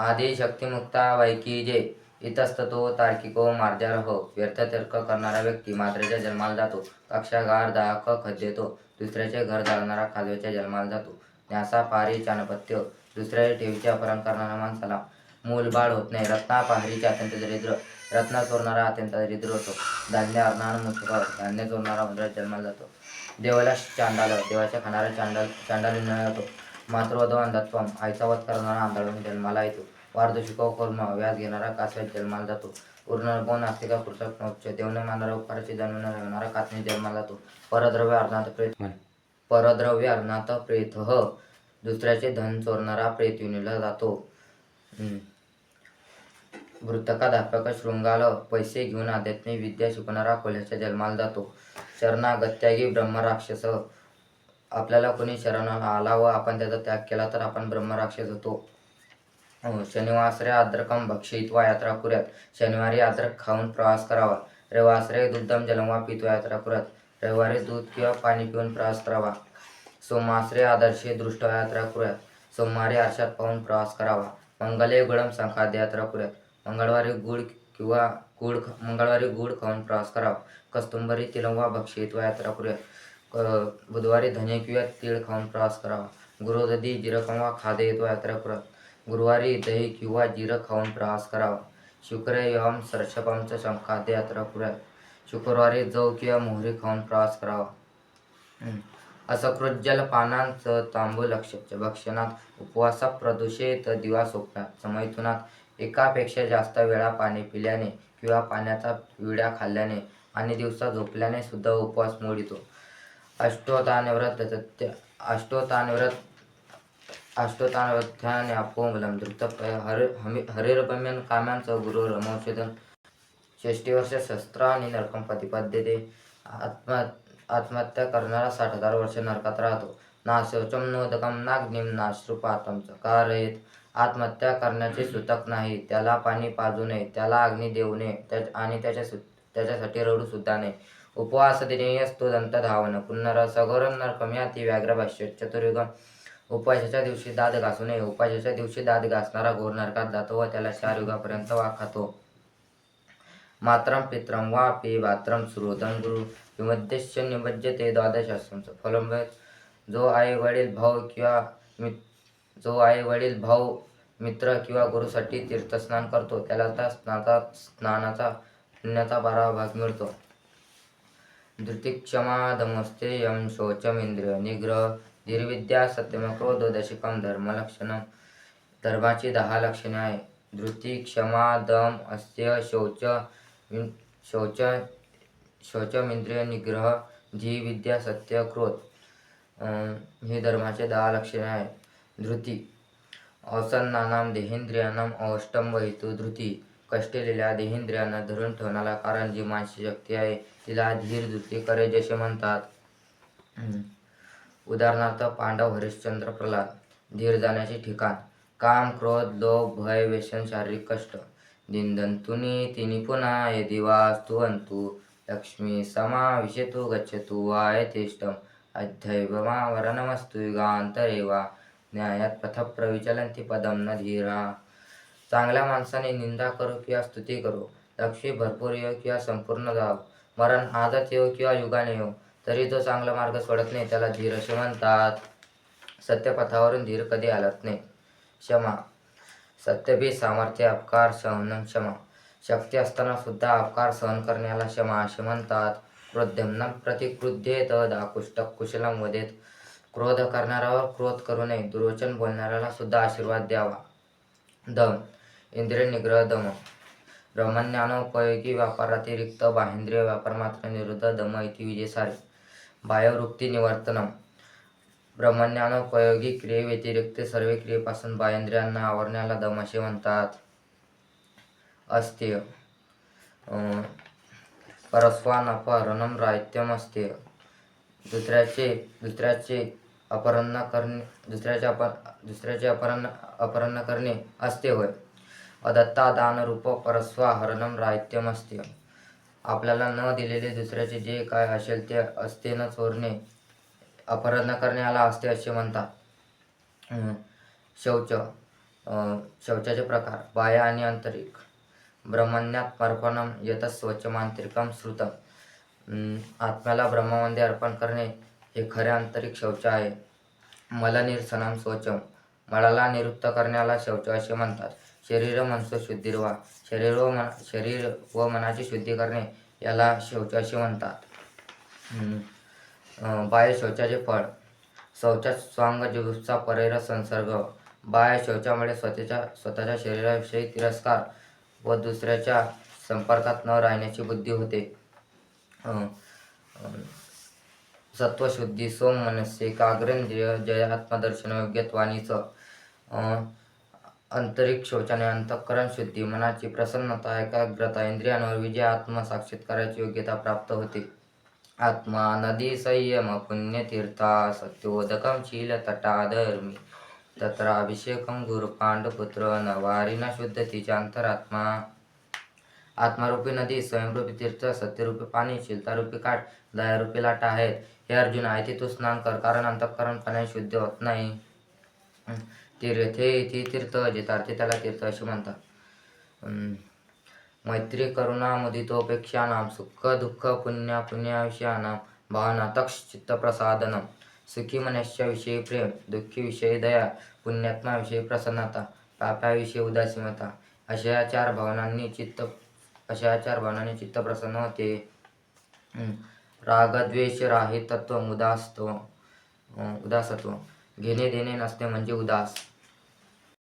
आदिशक्तिमुक्ता वैकी जे। इतस्ततो तार्किको मार्जारह व्यर्थ तर्क करणारा व्यक्ती मात्रेच्या जन्माला जातो। कक्षागार दाहक खद्देतो दुसऱ्याचे घर जाळणारा कालव्याच्या जन्माला जातो। न्यासा पारी चाणपत्य। दुसऱ्याच्या ठेवीचे अपहरण करणाऱ्या माणसाला मूलबाळ होत नाही। रत्ना पाहरीचे अत्यंत दरिद्र। रत्न चोरणारा अत्यंत दरिद्र होतो। धान्य अर्णान मुठभर धान्य चोरणारा उंदरात जन्माला जातो। देवाला चांडाल देवाच्या खाणारा चांडाल चांडाल जातो मातृवधव अंधत्वम आईचा वध करणारा आंधळून जन्माला येतो. वार्धशिको कर्म व्याज घेणारा कासव्यात जन्माला जातो. उर्णर्भव नास्तिका कृषक मोक्ष? देवण मानणारा उपकाराची जन्म राहणारा कातणी जन्माला जातो. परद्रव्य अर्णात प्रेत परद्रव्य अर्णात प्रेत दुसऱ्याचे धन चोरणारा प्रेत युनीला जातो. हम्म. वृत्तकाध्यापक शृंगाल पैसे घेऊन आध्यात्मिक विद्या शिकवणारा कोल्ह्याच्या जन्माला जातो. शरणागत्यागी ब्रह्मराक्षस आपल्याला कोणी शरण आला व आपण त्याचा त्याग केला तर आपण ब्रह्मराक्षस होतो. शनिवासरे आद्रकम भक्षयित्वा यात्रा कुर्यात. शनिवारी आद्रक खाऊन प्रवास करावा. रविवासरे दुग्धम जलमवा पित्वा यात्रा कुर्यात. रविवारी दूध किंवा पाणी पिऊन प्रवास करावा. सोमासरे आदर्शे दृष्ट यात्रा कुर्यात. सोमवारी आरशात पाहून प्रवास करावा. मंगले गुळम संखाद्य यात्रा कुर्यात. मंगळवारी गुळ किंवा गुळ मंगळवारी गुळ खाऊन प्रवास करावा. कस्तुंबरी तिलंवा भक्षयित्वा यात्रा कुर्यात. बुधवारी धने किंवा तीळ खाऊन प्रवास करावा। गुरुदधी जिरकंवा खादे येतो यात्रा कुर्यात गुरुवारी दही किंवा जिरं खाऊन प्रवास करावा। शुक्रे यम सर्षपमचं शंखाद्य यात्रा पुरत। शुक्रवारी जव किंवा मोहरी खाऊन प्रवास करावा। असकृज्जल पानांचं तांबू लक्ष्याच्या भक्षणात उपवासा प्रदूषित दिवा सोपण्यात समैथुनात एकापेक्षा जास्त वेळा पाणी पिल्याने किंवा पाण्याचा विड्या खाल्ल्याने आणि दिवसा झोपल्याने सुद्धा उपवास मोडितो अष्टोतानव्रत सत्य अष्टोतानव्रत अष्टोतानव्रत्याने अपोंगलम धृत हर हमी हरिरभम्यन गुरु रमौषधन षष्टी वर्ष शस्त्र आणि नरकम प्रतिपाद्यते. आत्म आत्महत्या करणारा साठ हजार वर्ष नरकात राहतो. ना शौचम नोदकम नाग्निम नाश्रुपातम कारयेत आत्महत्या करण्याचे सूतक नाही. त्याला पाणी पाजू नये. त्याला अग्नी देऊ नये. त्या आणि त्याच्या सु त्याच्यासाठी रडू सुद्धा नये. उपवास दिनेयस्तो दंत धावन पुनर सगोरम नरकम या व्याघ्र भाष्य चतुर्युगम उपवासाच्या दिवशी दाद घासू नये. उपवासाच्या दिवशी दाद घासणारा घोर नरकात जातो व त्याला चार युगापर्यंत वा खातो मात्रम पित्रम वा पी भात्रम श्रोतम गुरु विमध्यश्च निमज्जते द्वादशास्त्रंचं फलंब जो आई वडील भाऊ किंवा मित जो आई वडील भाऊ मित्र किंवा गुरुसाठी तीर्थस्नान करतो त्याला त्या स्नाचा स्नानाचा पुण्याचा बारावा भाग मिळतो. धृतिक्षमा दमस्ते यम निग्रह निर्विद्या सत्यम क्रोध दशकम धर्मलक्षणम धर्माची दहा लक्षणे आहे. धृती क्षमा दम अस्य शौच शौच शौचमिंद्रिय निग्रह जी विद्या सत्य क्रोध हे ही धर्माचे दहा लक्षणे आहे. धृती अवसन्नानाम देहेंद्रियानाम अष्टम हेतू धृती कष्टलेल्या देहेंद्रियांना धरून ठेवण्याला कारण जी मानसिक शक्ती आहे तिला धीर धृती करे जसे म्हणतात. उदाहरणार्थ पांडव हरिश्चंद्र प्रल्हाद धीर जाण्याचे ठिकाण. काम क्रोध लोभ भय व्यसन शारीरिक कष्ट. दिनदंतुनी तिनी पुन्हा ये दिवास तू अंतु लक्ष्मी समा विशेतु गच्छतु वा यथेष्टम अध्ययवमा वरनमस्तु युगांतरे वा न्यायात पथ प्रविचलंती पदम न धीरा. चांगल्या माणसाने निंदा करो किंवा स्तुती करो. लक्ष्मी भरपूर येऊ किंवा संपूर्ण जाव. मरण आजच येऊ किंवा युगाने येऊ तरी जो चांगला मार्ग सोडत नाही. त्याला धीर असे म्हणतात सत्यपथावरून धीर कधी हलत नाही. क्षमा. सत्यभी सामर्थ्य अपकार सहन क्षमा. शक्ती असताना सुद्धा अपकार सहन करण्याला क्षमा असे म्हणतात. क्रोध्यम प्रतिक्रुद्धेत दाकुष्टक कुशलम वदेत. क्रोध करणाऱ्यावर क्रोध करू नये. दुर्वचन बोलणाऱ्याला सुद्धा आशीर्वाद द्यावा. दम. इंद्रिय निग्रह दम ब्रह्मज्ञानोपयोगी व्यापारातिरिक्त बाहेंद्रिय व्यापार मात्र निरुद्ध दम इति विजयसारे बाह्यवृत्ती निवर्तनम। ब्रह्मज्ञानोपयोगी क्रियेव्यतिरिक्त सर्व क्रियेपासून बाहेंद्रियांना आवरण्याला दम असे म्हणतात। अस्तेय। परस्वान अपहरणम राहित्यम असते दुसऱ्याचे दुसऱ्याचे अपहरण करणे दुसऱ्याचे अप दुसऱ्याचे अपहरण अपहरण करणे असते होय। अदत्तादानरूप दान परस्वा हरणम राहित्यम आपल्याला न दिलेले दुसऱ्याचे जे काय असेल ते असते न चोरणे अपहरण करणे आला असते असे म्हणतात. शौच शौचाचे प्रकार बाह्य आणि आंतरिक. ब्रह्मण्यात अर्पणम यत स्वच्छमांतरिकम श्रुतम. आत्म्याला ब्रह्मामध्ये अर्पण करणे हे खरे आंतरिक शौच आहे. मलनिरसनम स्वचम मळाला निवृत्त करण्याला शौच असे म्हणतात. शरीर मनसो शुद्धिर्वा शरीर व मन शरीर व मनाची शुद्धी करणे याला शौच असे म्हणतात बाह्य शौचाचे फळ. शौचात स्वांग जुगुप्सा परेर संसर्ग. बाह्य शौचामुळे स्वतःच्या स्वतःच्या शरीराविषयी तिरस्कार व दुसऱ्याच्या संपर्कात न राहण्याची बुद्धी होते. सत्वशुद्धी सोम मनस्य एकाग्रेंद्रिय जय आत्मदर्शन योग्यत्वानीचं आंतरिक शौचाने अंतःकरण शुद्धी मनाची प्रसन्नता एकाग्रता इंद्रियांवर विजय आत्मसाक्षात्काराची योग्यता प्राप्त होते. आत्मा नदी संयम पुण्यतीर्था सत्योदकं शीलतटाधर्मी तत्र अभिषेकं गुरुपांडपुत्र शुद्ध तिच्या अंतरात्मा. आत्मारूपी नदी स्वयंरूपी तीर्थ सत्यरूपी पाणी शीलतारूपी काठ दयारूपी लाटा आहेत. हे अर्जुन आहे तू स्नान कर कारण अंतःकरण पाण्याने शुद्ध होत नाही. तीर्थे इथे तीर्थ जितार्थे त्याला तीर्थ असे म्हणतात. मैत्री करुणा मुदितोपेक्षानां सुख दुःख पुण्य पुण्याविषयानां भावना तक्ष चित्तप्रसादनम सुखी मनुष्याविषयी प्रेम दुःखी विषयी दया पुण्यात्मा विषयी प्रसन्नता पाप्याविषयी उदासीनता अशा चार भावनांनी चित्त अशा चार भावनांनी चित्त प्रसन्न होते. रागद्वेष राहितत्व उदासत्व उदासत्व. घेणे देणे नसणे म्हणजे उदास.